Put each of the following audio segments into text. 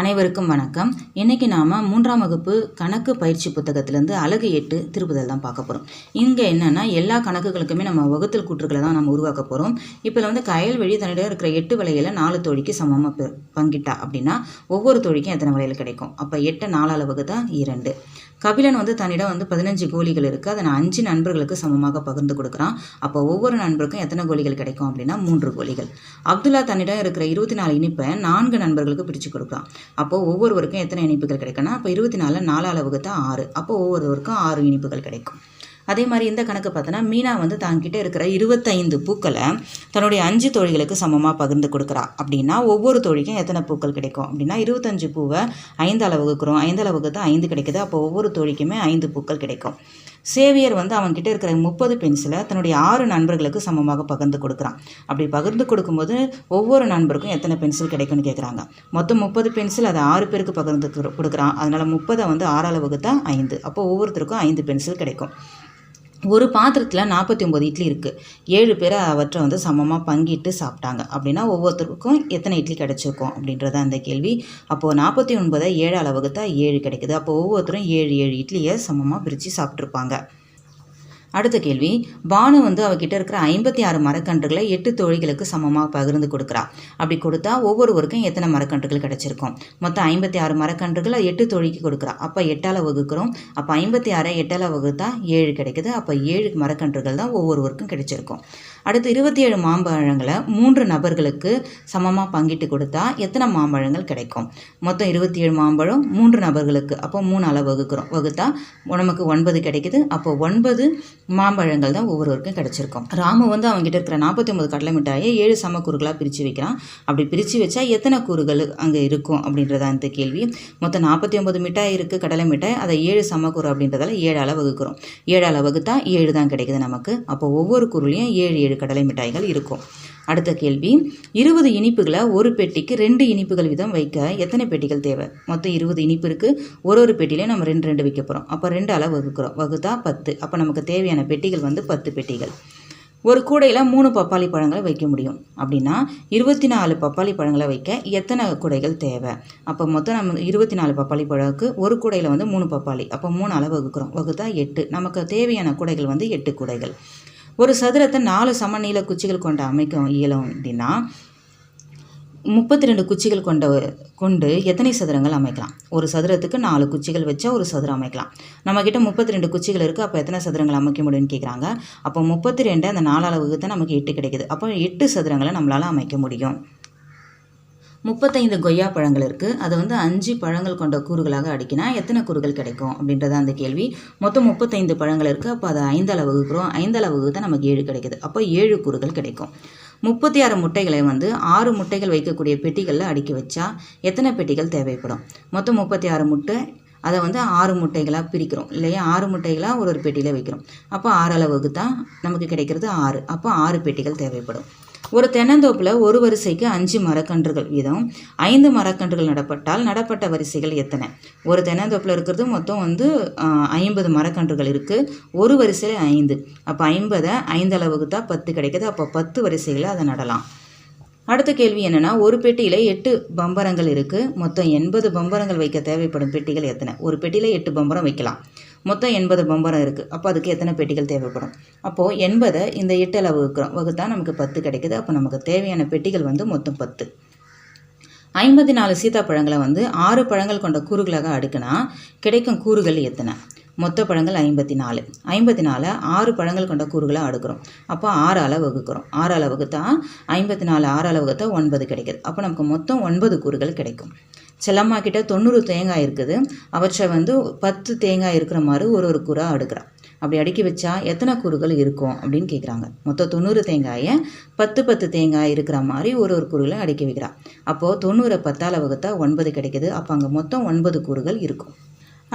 அனைவருக்கும் வணக்கம். இன்றைக்கி நாம் மூன்றாம் வகுப்பு கணக்கு பயிற்சி புத்தகத்திலேருந்து அழகு எட்டு திருப்புதல் தான் பார்க்க போகிறோம் இங்கே என்னென்னா எல்லா கணக்குகளுக்குமே நம்ம வகுத்தல் கூற்றுக்களை தான் நம்ம உருவாக்க போகிறோம் இப்போ வந்து கயல் வழி தன்னிடம் இருக்கிற எட்டு விலைகளை நாலு தொழிக்கு சமமாக பங்கிட்டா அப்படின்னா ஒவ்வொரு தோழிக்கும் எத்தனை விலையில் கிடைக்கும்? அப்போ எட்டு நாலால் வகுத்தா இரண்டு. கபிலன் வந்து தன்னிடம் வந்து பதினஞ்சு கோழிகள் இருக்குது அதை நான் அஞ்சு நண்பர்களுக்கு சமமாக பகிர்ந்து கொடுக்குறான். அப்போ ஒவ்வொரு நண்பருக்கும் எத்தனை கோழிகள் கிடைக்கும் அப்படின்னா மூன்று கோழிகள். அப்துல்லா தன்னிடம் இருக்கிற இருபத்தி நாலு இனிப்பை நான்கு நண்பர்களுக்கு பிரித்து கொடுக்குறான். அப்போ ஒவ்வொருவருக்கும் எத்தனை இனிப்புகள் கிடைக்கும்னா அப்போ இருபத்தி நாலில் நாலு அளவுக்கு தான் ஆறு. அப்போ ஒவ்வொருவருக்கும் ஆறு இனிப்புகள் கிடைக்கும். அதே மாதிரி இந்த கணக்கு பார்த்தோன்னா மீனா வந்து தாங்கிட்ட இருக்கிற இருபத்தைந்து பூக்களை தன்னுடைய அஞ்சு தோழிகளுக்கு சமமாக பகிர்ந்து கொடுக்குறா. அப்படின்னா ஒவ்வொரு தோழிக்கும் எத்தனை பூக்கள் கிடைக்கும்? அப்படின்னா இருபத்தஞ்சு பூவை ஐந்து அளவுக்குறோம். ஐந்து அளவுக்கு தான் ஐந்து கிடைக்குது. அப்போ ஒவ்வொரு தோழிக்குமே ஐந்து பூக்கள் கிடைக்கும். சேவியர் வந்து அவன்கிட்ட இருக்கிற முப்பது பென்சிலை தன்னுடைய ஆறு நண்பர்களுக்கு சமமாக பகிர்ந்து கொடுக்குறான். அப்படி பகிர்ந்து கொடுக்கும்போது ஒவ்வொரு நண்பருக்கும் எத்தனை பென்சில் கிடைக்கும்னு கேட்குறாங்க மொத்தம் முப்பது பென்சில் அதை ஆறு பேருக்கு பகிர்ந்து கொடுக்குறான். அதனால் முப்பதை வந்து ஆறு அளவுக்கு தான் ஐந்து. அப்போ ஒவ்வொருத்தருக்கும் ஐந்து பென்சில் கிடைக்கும். ஒரு பாத்திரத்தில் நாற்பத்தி ஒம்பது இட்லி இருக்குது ஏழு பேர் அவற்றை வந்து சமமாக பங்கிட்டு சாப்பிட்டாங்க. அப்படின்னா ஒவ்வொருத்தருக்கும் எத்தனை இட்லி கிடச்சிருக்கும் அப்படின்றத அந்த கேள்வி. அப்போது நாற்பத்தி ஒன்பதை ஏழு அளவுக்கு தான் ஏழு கிடைக்குது. அப்போ ஒவ்வொருத்தரும் ஏழு ஏழு இட்லியை சமமாக பிரித்து சாப்பிட்ருப்பாங்க அடுத்த கேள்வி பானு வந்து அவகிட்ட இருக்கிற ஐம்பத்தி ஆறு மரக்கன்றுகளை எட்டு தோழிகளுக்கு சமமாக பகிர்ந்து கொடுக்குறா. அப்படி கொடுத்தா ஒவ்வொருவருக்கும் எத்தனை மரக்கன்றுகள் கிடச்சிருக்கும்? மொத்தம் ஐம்பத்தி ஆறு மரக்கன்றுகள் எட்டு தோழிக்கு கொடுக்குறா. அப்போ எட்டால் வகுக்கிறோம். அப்போ ஐம்பத்தி ஆறை எட்டால் வகுத்தா ஏழு கிடைக்குது. அப்போ ஏழு மரக்கன்றுகள் தான் ஒவ்வொருவருக்கும் கிடைச்சிருக்கும். அடுத்து இருபத்தி ஏழு மாம்பழங்களை மூன்று நபர்களுக்கு சமமாக பங்கிட்டு கொடுத்தா எத்தனை மாம்பழங்கள் கிடைக்கும்? மொத்தம் இருபத்தி ஏழு மாம்பழம் மூன்று நபர்களுக்கு. அப்போ மூணு அளவு வகுக்கிறோம். வகுத்தா நமக்கு ஒன்பது கிடைக்குது. அப்போ ஒன்பது மாம்பழங்கள் தான் ஒவ்வொருவருக்கும் கிடச்சிருக்கும். ராமு வந்து அவங்ககிட்ட இருக்கிற நாற்பத்தி ஒன்பது கடலை மிட்டாயை ஏழு சம கூறுகளாக பிரித்து வைக்கிறான். அப்படி பிரித்து வச்சா எத்தனை கூறுகள் அங்கே இருக்கும் அப்படின்றதா இந்த கேள்வி. மொத்தம் நாற்பத்தி ஒன்பது மிட்டாய் இருக்குது கடலை மிட்டாய். அதை ஏழு சமக்கூறு அப்படின்றதால ஏழு வகுக்கிறோம். ஏழு வகுத்தா ஏழு தான் கிடைக்குது நமக்கு. அப்போ ஒவ்வொரு கூறுலையும் ஏழு ஏழு கடலை மிட்டாய்கள் இருக்கும். அடுத்த கேள்வி. இருபது இனிப்புகளை ஒரு பெட்டிக்கு ரெண்டு இனிப்புகள் வீதம் வைக்க எத்தனை பெட்டிகள் தேவை? மொத்தம் இருபது இனிப்பு இருக்குது ஒரு ஒரு பெட்டிலையும் நம்ம ரெண்டு ரெண்டு வைக்க போகிறோம் அப்போ ரெண்டு அளவு வகுக்கிறோம். வகுத்தா பத்து. அப்போ நமக்கு தேவையான பெட்டிகள் வந்து பத்து பெட்டிகள். ஒரு கூடையில் மூணு பப்பாளி பழங்களை வைக்க முடியும். அப்படின்னா இருபத்தி நாலு பப்பாளி பழங்களை வைக்க எத்தனை கூடைகள் தேவை? அப்போ மொத்தம் நம்ம இருபத்தி நாலு பப்பாளி பழக்கு ஒரு கூடையில் வந்து மூணு பப்பாளி. அப்போ மூணு அளவு வகுக்கிறோம். வகுத்தா எட்டு. நமக்கு தேவையான கூடைகள் வந்து எட்டு கூடைகள். ஒரு சதுரத்தை நாலு சமநீள குச்சிகள் கொண்டு அமைக்க இயலும் அப்படின்னா முப்பத்தி ரெண்டு குச்சிகள் கொண்ட கொண்டு எத்தனை சதுரங்கள் அமைக்கலாம்? ஒரு சதுரத்துக்கு நாலு குச்சிகள் வச்சா ஒரு சதுரம் அமைக்கலாம். நம்மக்கிட்ட முப்பத்தி ரெண்டு குச்சிகள் இருக்குது அப்போ எத்தனை சதுரங்கள் அமைக்க முடியும்னு கேட்குறாங்க அப்போ முப்பத்தி ரெண்டு அந்த நாலாளவுக்கு தான் நமக்கு எட்டு கிடைக்குது. அப்போ எட்டு சதுரங்களை நம்மளால் அமைக்க முடியும். முப்பத்தைந்து கொய்யா பழங்கள் இருக்குது அதை வந்து அஞ்சு பழங்கள் கொண்ட கூறுகளாக அடிக்கினா எத்தனை கூறுகள் கிடைக்கும் அப்படின்றத அந்த கேள்வி. மொத்தம் முப்பத்தைந்து பழங்கள் இருக்குது அப்போ அதை ஐந்தளவு வகுக்கிறோம் ஐந்தளவு தான் நமக்கு ஏழு கிடைக்குது. அப்போ ஏழு கூறுகள் கிடைக்கும். முப்பத்தி ஆறு முட்டைகளை வந்து ஆறு முட்டைகள் வைக்கக்கூடிய பெட்டிகளில் அடுக்கி வச்சா எத்தனை பெட்டிகள் தேவைப்படும்? மொத்தம் முப்பத்தி ஆறு முட்டை. அதை வந்து ஆறு முட்டைகளாக பிரிக்கிறோம். இல்லையா? ஆறு முட்டைகளாக ஒரு ஒரு பெட்டியில் வைக்கிறோம். அப்போ ஆறு அளவுக்கு தான் நமக்கு கிடைக்கிறது ஆறு. அப்போ ஆறு பெட்டிகள் தேவைப்படும். ஒரு தென்னந்தோப்பில் ஒரு வரிசைக்கு அஞ்சு மரக்கன்றுகள் வீதம். ஐந்து மரக்கன்றுகள் நடப்பட்டால் நடப்பட்ட வரிசைகள் எத்தனை? ஒரு தென்னந்தோப்பில் இருக்கிறது மொத்தம் வந்து ஐம்பது மரக்கன்றுகள் இருக்குது ஒரு வரிசையில் ஐந்து. அப்போ ஐம்பதை ஐந்து அளவுக்கு தான் பத்து கிடைக்குது. அப்போ பத்து வரிசைகளை அதை நடலாம். அடுத்த கேள்வி என்னென்னா ஒரு பெட்டியில் எட்டு பம்பரங்கள் இருக்குது மொத்தம் எண்பது பம்பரங்கள் வைக்க தேவைப்படும் பெட்டிகள் எத்தனை? ஒரு பெட்டியில் எட்டு பம்பரம் வைக்கலாம். மொத்தம் எண்பது பம்பரம் இருக்குது அப்போ அதுக்கு எத்தனை பெட்டிகள் தேவைப்படும்? அப்போது எண்பதை இந்த எட்டில் வகுக்கிறோம். வகுத்தா நமக்கு பத்து கிடைக்குது. அப்போ நமக்கு தேவையான பெட்டிகள் வந்து மொத்தம் பத்து. ஐம்பத்தி நாலு சீத்தாப்பழங்களை வந்து ஆறு பழங்கள் கொண்ட கூறுகளாக அடுக்கினா கிடைக்கும் கூறுகள் எத்தனை? மொத்த பழங்கள் ஐம்பத்தி நாலு ஐம்பத்தி நாலு ஆறு பழங்கள் கொண்ட கூறுகளாக அடுக்கிறோம். அப்போ ஆறு அளவு வகுக்கிறோம். ஆறு அளவுக்கு தான் ஐம்பத்தி நாலு ஆறு அளவுக்கு தான் ஒன்பது கிடைக்குது. அப்போ நமக்கு மொத்தம் ஒன்பது கூறுகள் கிடைக்கும். செல்லம்மா கிட்ட தொண்ணூறு தேங்காய் இருக்குது. அவற்றை வந்து பத்து தேங்காய் இருக்கிற மாதிரி ஒரு ஒரு கூறாக அடுக்கிறான். அப்படி அடுக்கி வச்சா எத்தனை கூறுகள் இருக்கும் அப்படின்னு கேட்குறாங்க மொத்தம் தொண்ணூறு தேங்காயை பத்து பத்து தேங்காய் இருக்கிற மாதிரி ஒரு ஒரு கூறுகளை அடுக்கி வைக்கிறான். அப்போது தொண்ணூறை பத்தால் வகுத்தா ஒன்பது கிடைக்குது. அப்போ அங்கே மொத்தம் ஒன்பது கூறுகள் இருக்கும்.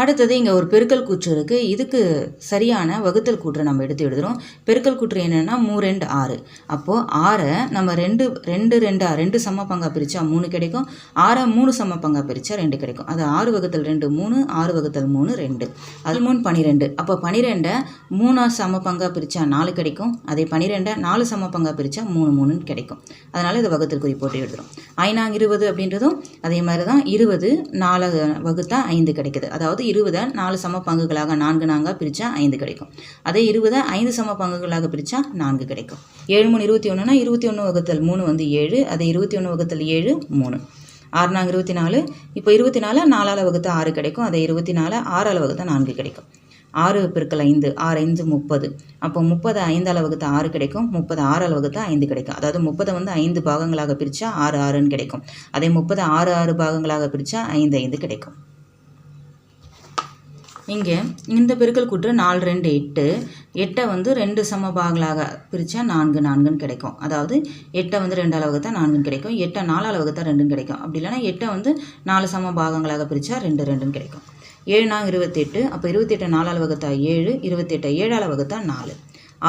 அடுத்தது இங்கே ஒரு பெருக்கல் கூற்று இருக்குது இதுக்கு சரியான வகுத்தல் கூற்றை நம்ம எடுத்து எழுதுகிறோம் பெருக்கல் கூற்று என்னென்னா மூ ரெண்டு ஆறு. அப்போது ஆறை நம்ம ரெண்டு ரெண்டு ரெண்டா ரெண்டு சம பங்காக பிரித்தா மூணு கிடைக்கும். ஆறை மூணு சம பங்கா பிரித்தா ரெண்டு கிடைக்கும். அது ஆறு வகுத்தல் ரெண்டு மூணு ஆறு வகுத்தல் மூணு ரெண்டு. அது மூணு பன்னிரெண்டு அப்போ பன்னிரெண்டை மூணா சம பங்கா பிரித்தா நாலு கிடைக்கும். அதே பன்னிரெண்டை நாலு சம பங்கா பிரித்தா மூணு மூணுன்னு கிடைக்கும். அதனால் இதை வகுத்தல் குறி போட்டு எழுதுகிறோம் ஐநாங்க இருபது அப்படின்றதும் அதே மாதிரி தான் இருபது நாலு வகுத்தா ஐந்து கிடைக்குது. அதாவது இருபதை நாலு சம பங்குகளாக நான்கு நான்காக பிரித்தா ஐந்து கிடைக்கும். அதே இருபதை ஐந்து சம பங்குகளாக பிரித்தா நான்கு கிடைக்கும். ஏழு மூணு இருபத்தி ஒன்றுனா இருபத்தி ஒன்று வகுத்தல் மூணு வந்து ஏழு அதே இருபத்தி ஒன்று வகுத்தல் ஏழு மூணு. ஆறு நாங்கள் இருபத்தி நாலு இப்போ இருபத்தி நாலு நாலால் வகுத்தா ஆறு கிடைக்கும். அதே இருபத்தி நாலு ஆறால் வகுத்தா நான்கு கிடைக்கும். ஆறு பிற்கள் ஐந்து ஆறு ஐந்து முப்பது. அப்போ முப்பது ஐந்து அளவுக்கு ஆறு கிடைக்கும். முப்பது ஆறு அளவுக்கு தான் ஐந்து கிடைக்கும். அதாவது முப்பதை வந்து ஐந்து பாகங்களாக பிரித்தா ஆறு ஆறுன்னு கிடைக்கும். அதே முப்பது ஆறு ஆறு பாகங்களாக பிரித்தா ஐந்து ஐந்து கிடைக்கும். இங்கே இந்த பெருக்கல் கூற்று நாலு ரெண்டு எட்டு. எட்டை வந்து ரெண்டு சம பாகங்களாக பிரித்தா நான்கு நான்குன்னு கிடைக்கும். அதாவது எட்டை வந்து ரெண்டு அளவுக்கு நான்குன்னு கிடைக்கும். எட்டை நாலு அளவுக்கு தான் ரெண்டுன்னு கிடைக்கும். அப்படி இல்லைன்னா எட்டை வந்து நாலு சம பாகங்களாக பிரித்தா ரெண்டு ரெண்டுன்னு கிடைக்கும். ஏழு இருபத்தெட்டு அப்போ இருபத்தெட்டு நாலால் வகுத்தா ஏழு இருபத்தெட்டை ஏழால் வகுத்தா நாலு.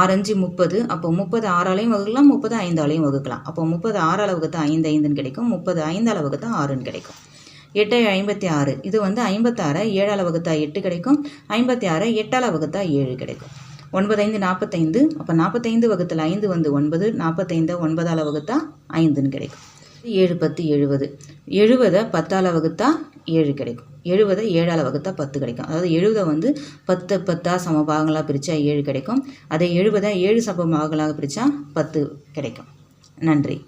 ஆறஞ்சு முப்பது அப்போ முப்பது ஆறாலையும் வகுக்கலாம் முப்பது ஐந்தாலையும் வகுக்கலாம். அப்போ முப்பது ஆறால் வகுத்தா ஐந்து ஐந்துன்னு கிடைக்கும். முப்பது ஐந்தால் வகுத்தா ஆறுன்னு கிடைக்கும். எட்டு ஐம்பத்தி ஆறு. இது வந்து ஐம்பத்தாறு ஏழால் வகுத்தா எட்டு கிடைக்கும். ஐம்பத்தி ஆறு எட்டால் வகுத்தா ஏழு கிடைக்கும். ஒன்பது ஐந்து நாற்பத்தைந்து அப்போ நாற்பத்தைந்து வகுத்தில் ஐந்து வந்து ஒன்பது. நாற்பத்தைந்து ஒன்பதால் வகுத்தா ஐந்துன்னு கிடைக்கும். ஏழு பத்து எழுபது. எழுபதை பத்தால் வகுத்தா ஏழு கிடைக்கும். எழுபதை ஏழால் வகுத்தா பத்து கிடைக்கும். அதாவது எழுபதை வந்து பத்து பத்தா சம பாகங்களாக பிரித்தா ஏழு கிடைக்கும். அதே எழுபதை ஏழு சம பாகங்களாக பிரித்தா பத்து கிடைக்கும். நன்றி.